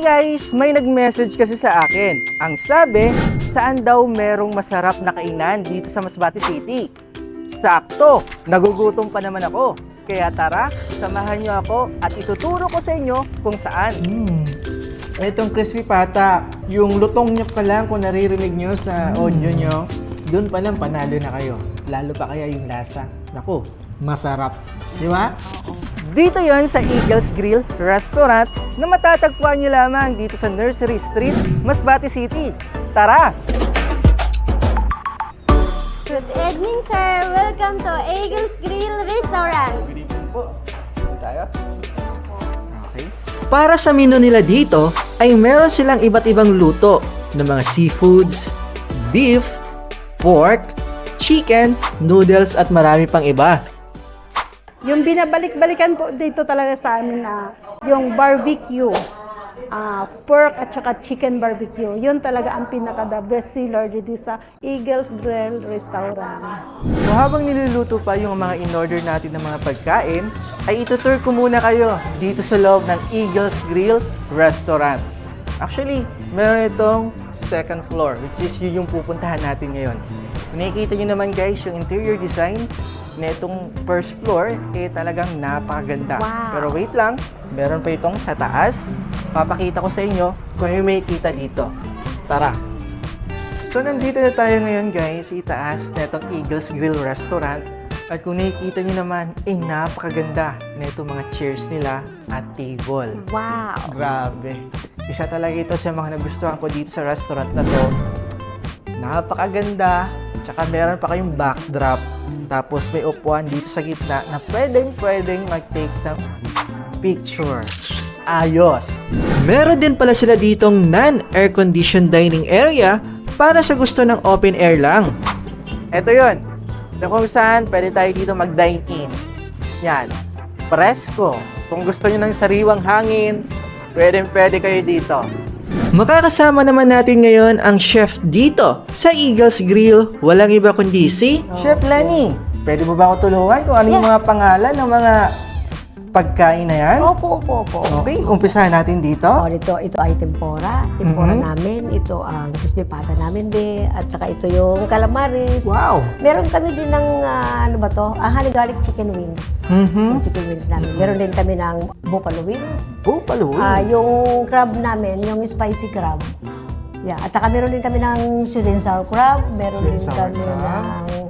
Hey guys, may nag-message kasi sa akin. Ang sabi, saan daw merong masarap na kainan dito sa Masbate City? Sakto, nagugutom pa naman ako. Kaya tara, samahan niyo ako at ituturo ko sa inyo kung saan. Hmm. Itong crispy pata, yung lutong niya pa lang kung naririnig nyo sa audio nyo, dun pa lang panalo na kayo. Lalo pa kaya yung lasa. Naku, masarap. Di ba? Dito yon sa Eagles Grill Restaurant na matatagpuan niyo lamang dito sa Nursery Street, Masbate City. Tara! Good evening, sir. Welcome to Eagles Grill Restaurant. Tayo? Okay. Para sa menu nila dito, ay meron silang iba't ibang luto ng mga seafoods, beef, pork, chicken, noodles at marami pang iba. Yung binabalik-balikan po dito talaga sa amin na yung barbecue, ah, pork at saka chicken barbecue. Yun talaga ang pinaka the best seller dito sa Eagles Grill Restaurant. So habang niluluto pa yung mga in-order natin ng mga pagkain, ay itutur ko muna kayo dito sa loob ng Eagles Grill Restaurant. Actually, meron itong second floor, which is yun yung pupuntahan natin ngayon. Nakikita nyo naman guys, yung interior design na itong first floor, eh talagang napakaganda. Wow. Pero wait lang, meron pa itong sa taas. Papakita ko sa inyo kung may kita dito. Tara! So nandito na tayo ngayon guys, itaas na itong Eagles Grill Restaurant. At kung nakikita nyo naman, eh napakaganda na itong mga chairs nila at table. Wow! Grabe. Isa talaga ito sa mga nagustuhan ko dito sa restaurant na to. Napakaganda. Tsaka meron pa kayong backdrop. Tapos may upuan dito sa gitna na pwedeng pwedeng mag-take ng picture. Ayos! Meron din pala sila ditong non-air-conditioned dining area para sa gusto ng open air lang. Ito yun. Na kung saan pwede tayo dito mag-dine in. Yan. Presko. Kung gusto nyo ng sariwang hangin, pwede pwede kayo dito. Makakasama naman natin ngayon ang chef dito sa Eagles Grill. Walang iba kundi si... Chef Lenny, pwede mo ba ako tulungan kung ano yung mga pangalan ng mga pagkain na yan? Opo, opo, opo. Okay, umpisahan natin dito. Oh, ito, ito ay tempura. Tempura Mhm. namin. Ito ang crispy pata namin, be. At saka ito yung calamaris. Wow! Meron kami din ng, ah, ano ba to? Ah, honey garlic chicken wings. Mhm. Yung chicken wings namin. Meron din kami ng buffalo wings. Oh, paluwis. Ah, yung crab namin, yung spicy crab. Yeah, at saka meron din kami ng sweet and sour crab. Sweet Meron din sour kami crab. ng,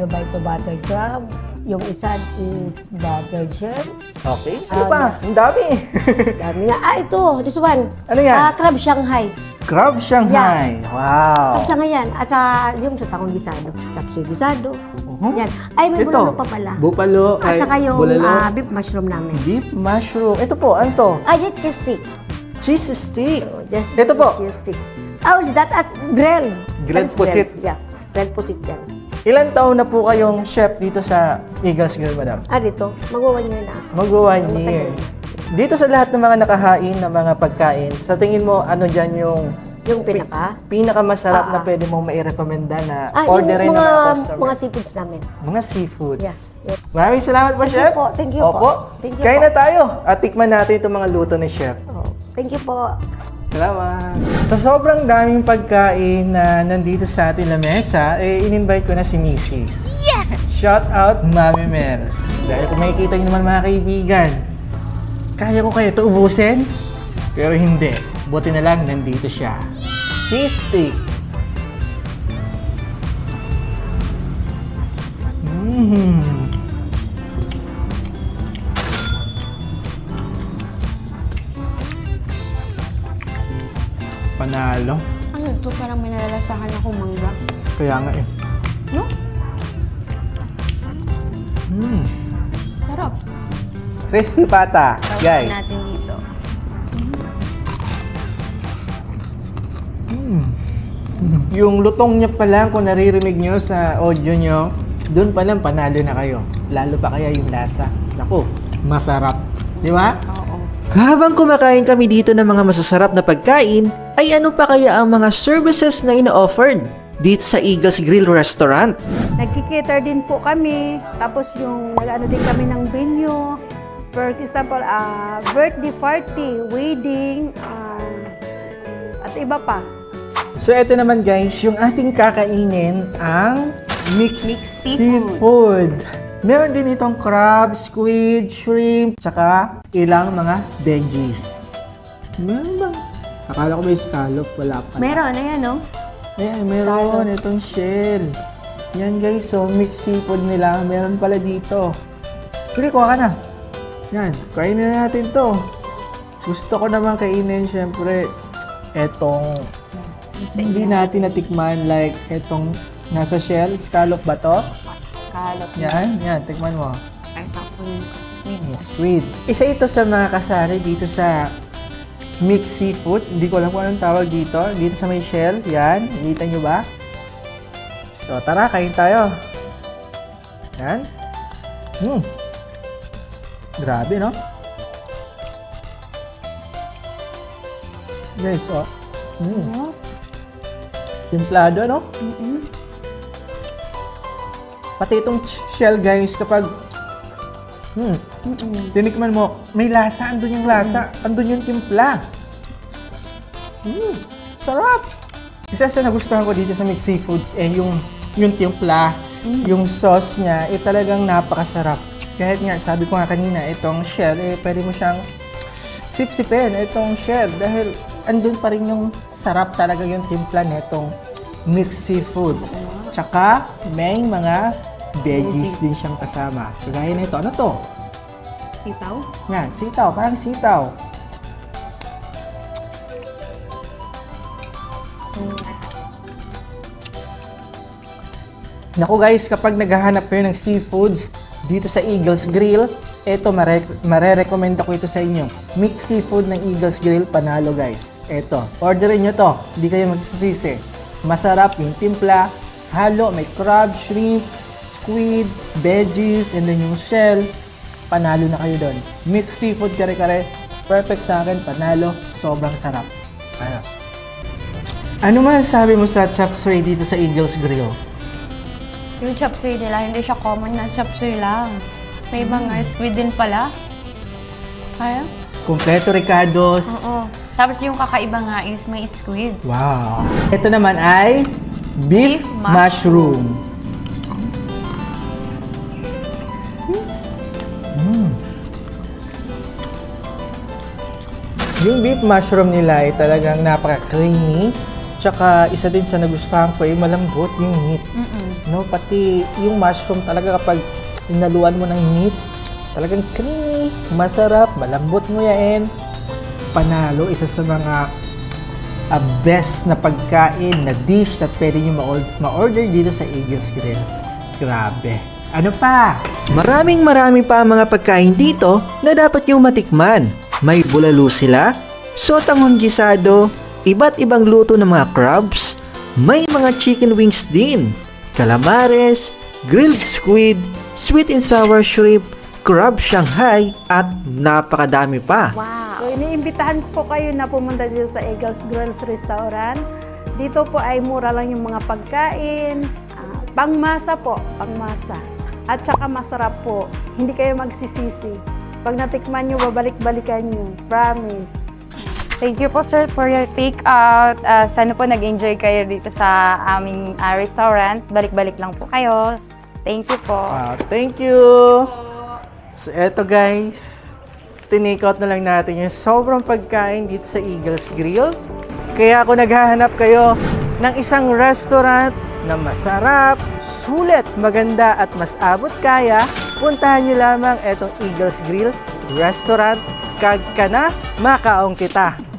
ano ba ito, butter crab. Yung isa is buttered shrimp. Okay. Ano pa? Ang dami. Dami nga. Ah, ito, this one. Ano yan? Ah, crab Shanghai. Crab Shanghai. Wow. Crab Shanghai yan. At sa yung sutangong gisado. Chapsuy gisado. Mhm. Yan. Ay, may Ito. bulalo pa pala. Bupalo. At saka yung bulalo. ah, beef mushroom namin. Beef mushroom. Ito po, ano to? Ah, yung cheese stick. Cheese stick. Just, Ito po. Cheese stick. Oh, is that at grill? Is pusit. grill. Yeah. Grilled pusit yan. Ilan taon na po kayong chef dito sa Eagles Grill, madam? Ah, dito. Mag-one year na ako. Mag-one year. Dito sa lahat ng mga nakahain ng mga pagkain, sa tingin mo, ano dyan yung Yung pinaka. pinakamasarap na Ah, ah. pwede mong mairekomenda na Ah, yung orderin ng mga, mga customer? mga seafoods namin. Mga seafoods. Yeah. Yeah. Maraming salamat po, Thank Chef. po. Thank you Opo. po. Thank you Kaya po. na tayo. At tikman natin itong mga luto ni Chef. Oh, thank you po. Salamat. Sa sobrang daming pagkain na nandito sa ating lamesa, eh, in-invite ko na si Mrs. Yes! Shout out, Mami Mers. Dahil kung makikita niyo naman mga kaibigan, kaya ko kayo ito ubusin? Pero hindi. Buti na lang nandito siya. Cheese stick. Mmm. Panalo. Ano to? Parang may nalalasahan ako mangga. Kaya nga eh. No? Mm. Sarap. Crispy pata, guys. natin dito. Yung lutong niya pa lang, kung naririnig nyo sa audio nyo, dun pa lang panalo na kayo. Lalo pa kaya yung lasa. Naku, masarap. Di ba? Oo. Habang kumakain kami dito ng mga masasarap na pagkain, ay ano pa kaya ang mga services na ina-offered dito sa Eagles Grill Restaurant? Nagkikater din po kami. Tapos yung nag-ano din kami ng venue. For example, ah, birthday party, wedding, ah, at iba pa. So, ito naman guys, yung ating kakainin ang mixed, seafood. Meron din itong crab, squid, shrimp, tsaka ilang mga veggies. Meron ba? Akala ko may scallop, wala pa. Meron, ayan no? Ayan, meron itong shell. Yan guys, so mixed seafood nila. Meron pala dito. Sige, kuha ka na. Yan, kainin na natin to. Gusto ko naman kainin, syempre, etong hindi natin natikman like etong nasa shell, scallop ba to? Kalot. Yan, yan, tikman mo. Ay, squid. Squid. Isa ito sa mga kasari dito sa mixed seafood. Hindi ko alam kung anong tawag dito. Dito sa may shell. Yan. Nakita nyo ba? So, tara, kain tayo. Yan. Hmm. Grabe, no? Guys, oh. Hmm. Timplado, no? Pati itong sh- shell, guys, kapag Hmm. Tinikman mo, may lasa, andun yung lasa, andun yung timpla. Mm, sarap! Isa sa nagustuhan ko dito sa mixed seafoods, eh yung, yung timpla, yung sauce niya, eh talagang napakasarap. Kahit nga, sabi ko nga kanina, itong shell, eh pwede mo siyang sipsipin, itong shell, dahil andun pa rin yung sarap talaga yung timpla nitong mixed seafood. Tsaka, may mga veggies din siyang kasama. Kagaya nito, ano to? Sitaw? Yan, sitaw, parang sitaw. Naku guys, kapag naghahanap kayo ng seafoods dito sa Eagles Grill, eto mare- marerekomenda ko ito sa inyo. Mixed seafood ng Eagles Grill, panalo guys. Eto, orderin nyo to, hindi kayo magsisisi. Masarap yung timpla, halo, may crab, shrimp, squid, veggies, and then yung shell. Panalo na kayo doon. Mixed seafood kare-kare, perfect sa akin, panalo, sobrang sarap. Ano? Ano masasabi mo sa chop suey dito sa Eagles Grill? Yung chop suey nila, hindi siya common na chop suey lang. May mga squid din pala. Kaya? Kompleto Ricardos. Oo. Tapos yung kakaiba nga is may squid. Wow. Ito naman ay beef, Beef mushroom. Yung beef mushroom nila ay talagang napaka-creamy. Tsaka isa din sa nagustuhan ko ay malambot yung meat. No, pati yung mushroom talaga kapag inaluan mo ng meat, talagang creamy, masarap, malambot nguyain. Panalo, isa sa mga a best na pagkain na dish na pwede nyo ma- ma-order dito sa Eagles Grill. Grabe. Ano pa? Maraming marami pa ang mga pagkain dito na dapat niyong matikman. May bulalo sila, sotanghon gisado, iba't ibang luto ng mga crabs, may mga chicken wings din, calamares, grilled squid, sweet and sour shrimp, crab shanghai, at napakadami pa. So, iniimbitahan po kayo na pumunta dito sa Eagles Grills Restaurant. Dito po ay mura lang yung mga pagkain, ah, pangmasa po, pangmasa. At saka masarap po, hindi kayo magsisisi. Pag natikman nyo, babalik-balikan nyo. Promise. Thank you po sir for your take out. Ah, sana po nag-enjoy kayo dito sa aming ah, restaurant. Balik-balik lang po kayo. Thank you po. Ah, thank you! So, eto guys. Tinake out na lang natin yung sobrang pagkain dito sa Eagles Grill. Kaya kung naghahanap kayo ng isang restaurant na masarap, sulit, maganda at mas abot kaya, puntahan nyo lamang etong Eagles Grill Restaurant. Kag ka na, makaong kita.